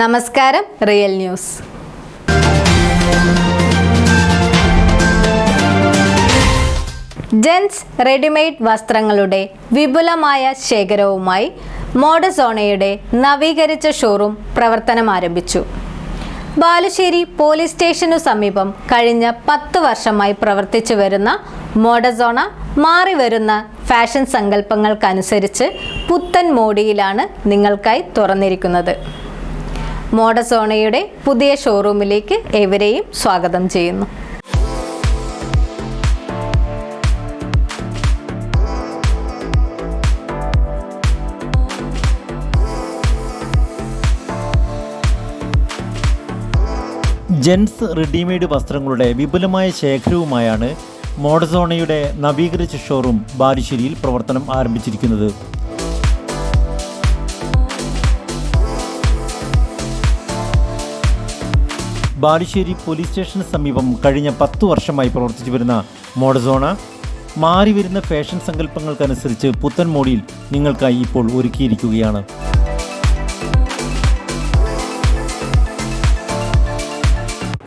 നമസ്കാരം real news. Gents readymade വസ്ത്രങ്ങളുടെ വിപുലമായ ശേഖരവുമായി മോഡസോണയുടെ നവീകരിച്ച ഷോറൂം പ്രവർത്തനം ആരംഭിച്ചു. ബാലുശ്ശേരി പോലീസ് സ്റ്റേഷനു സമീപം കഴിഞ്ഞ പത്ത് വർഷമായി പ്രവർത്തിച്ചു വരുന്ന മോഡസോണ മാറി വരുന്ന ഫാഷൻ സങ്കല്പങ്ങൾക്കനുസരിച്ച് പുത്തൻ മോഡിയിലാണ് നിങ്ങൾക്കായി തുറന്നിരിക്കുന്നത്. മോഡസോണയുടെ പുതിയ ഷോറൂമിലേക്ക് ഏവരെയും സ്വാഗതം ചെയ്യുന്നു. ജെൻസ് റെഡിമെയ്ഡ് വസ്ത്രങ്ങളുടെ വിപുലമായ ശേഖരവുമായാണ് മോഡസോണയുടെ നവീകരിച്ച ഷോറൂം ബാലുശ്ശേരിയിൽ പ്രവർത്തനം ആരംഭിച്ചിരിക്കുന്നത്. ബാലുശ്ശേരി പോലീസ് സ്റ്റേഷന് സമീപം കഴിഞ്ഞ പത്തു വർഷമായി പ്രവർത്തിച്ചു വരുന്ന മോഡസോണ. മാറി വരുന്ന ഫാഷൻ സങ്കല്പങ്ങൾക്കനുസരിച്ച് പുത്തൻ മോഡിയിൽ നിങ്ങൾക്കായി ഇപ്പോൾ ഒരുക്കിയിരിക്കുകയാണ്.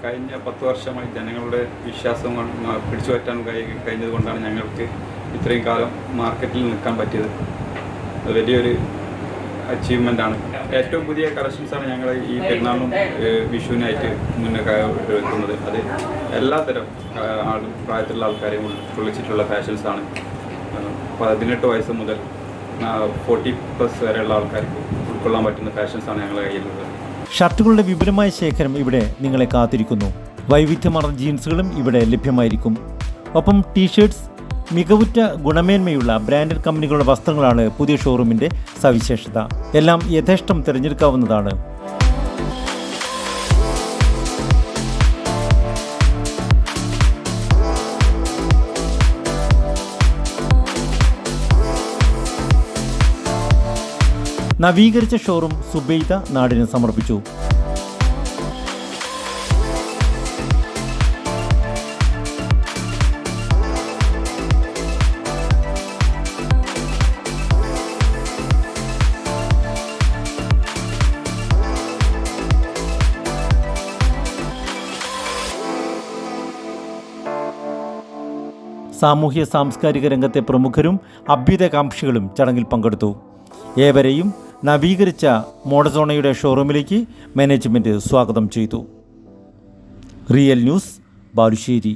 കഴിഞ്ഞ പത്ത് വർഷമായി ജനങ്ങളുടെ വിശ്വാസം പിടിച്ചു പറ്റാൻ കഴിഞ്ഞതുകൊണ്ടാണ് ഞങ്ങൾക്ക് ഇത്രയും കാലം മാർക്കറ്റിൽ നിൽക്കാൻ പറ്റിയത്. വലിയൊരു അച്ചീവ്മെന്റ് ആണ്. ഏറ്റവും പുതിയ കളക്ഷൻസാണ് ഞങ്ങൾ ഈ പെരുന്നാളിനും ഏഹ്, വിഷുവിനായിട്ട് മുന്നേ വെക്കുന്നത് അത് എല്ലാത്തരം പ്രായത്തിലുള്ള ആൾക്കാരെയും ഉൾ- ഉൾക്കൊള്ളിച്ചിട്ടുള്ള ഫാഷൻസ് ആണ്. ഏഹ്, പതിനെട്ട് വയസ്സ് മുതൽ ഫോർട്ടി പ്ലസ് വരെയുള്ള ആൾക്കാർക്ക് ഉൾക്കൊള്ളാൻ പറ്റുന്ന ഫാഷൻസാണ് ഞങ്ങളുടെ കയ്യിലുള്ളത്. ഷർട്ടുകളുടെ വിപുലമായ ശേഖരം ഇവിടെ നിങ്ങളെ കാത്തിരിക്കുന്നു. വൈവിധ്യമാർന്ന ജീൻസുകളും ഇവിടെ ലഭ്യമായിരിക്കും. ഒപ്പം ടീഷർട്സ് മികവുറ്റ ഗുണമേന്മയുള്ള ബ്രാൻഡഡ് കമ്പനികളുടെ വസ്ത്രങ്ങളാണ് പുതിയ ഷോറൂമിന്റെ സവിശേഷത. എല്ലാം യഥേഷ്ടം തിരഞ്ഞെടുക്കാവുന്നതാണ്. നവീകരിച്ച ഷോറൂം സുബൈദ നാടിന് സമർപ്പിച്ചു. സാമൂഹ്യ സാംസ്കാരിക രംഗത്തെ പ്രമുഖരും അഭ്യുതകാംക്ഷികളും ചടങ്ങിൽ പങ്കെടുത്തു. ഏവരെയും നവീകരിച്ച മോഡസോണയുടെ ഷോറൂമിലേക്ക് മാനേജ്മെന്റ് സ്വാഗതം ചെയ്തു. Real news Balussery.